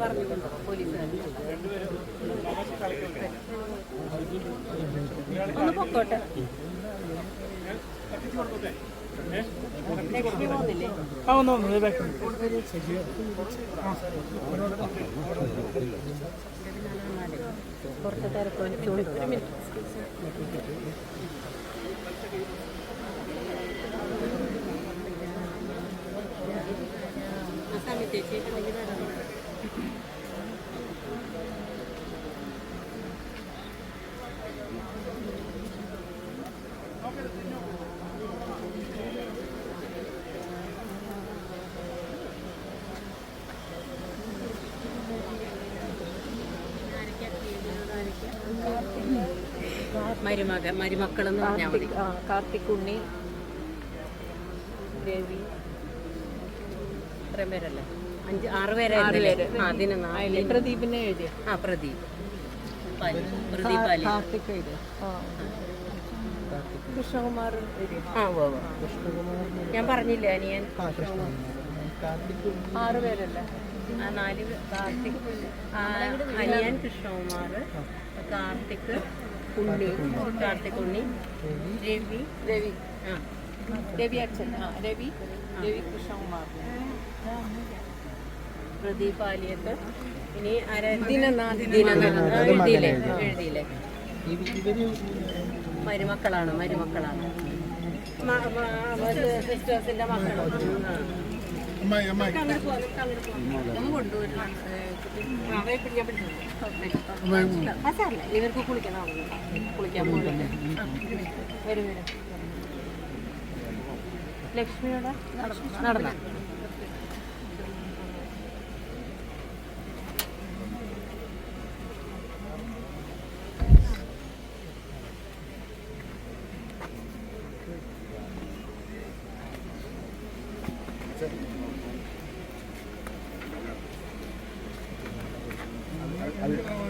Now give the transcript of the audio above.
പറഞ്ഞിട്ടുണ്ടോ പോലീസുകാർ ഒന്ന് പൊക്കോട്ടെ. ആ ഒന്ന് വന്നു. ബാക്ക് കുറച്ച് തിരക്ക് ഒരു മിനിറ്റ് ആ സമയത്ത് ചേച്ചി മരുമക്കൾ എന്ന് പറഞ്ഞാൽ മതി. കാർത്തിക് ഉണ്ണി രവി. ഇത്രയും പേരല്ലേ? അഞ്ച് ആറ് പേരായിരുന്നു ആ അതിന് പ്രദീപിനെ എഴുതി ആ പ്രദീപ്. പ്രദീപ് കാർത്തിക് കൃഷ്ണകുമാർ. ഞാൻ പറഞ്ഞില്ലേ അനിയൻ? ആറ് പേരല്ലേ? നാല് കാർത്തിക് അനിയൻ കൃഷ്ണകുമാർ കാർത്തിക് രവി. രവി. ആ. രവി അച്ഛൻ. ആ രവി. രവി കൃഷ്ണകുമാർ. പ്രദീപ് ആലിയത്ത്. ഇനി ദിനനാഥ്. എഴുതിയില്ലേ? എഴുതിയില്ലേ? മരുമക്കളാണ് മരുമക്കളാണ്. സിസ്റ്റേഴ്സിന്റെ മക്കളാണ് സാറില്ല ഇവർക്ക് കുളിക്കണം കുളിക്കാൻ പോകുന്നുണ്ട് വരും വരും. ലക്ഷ്മിയുടെ നടന്ന? Thank you. Al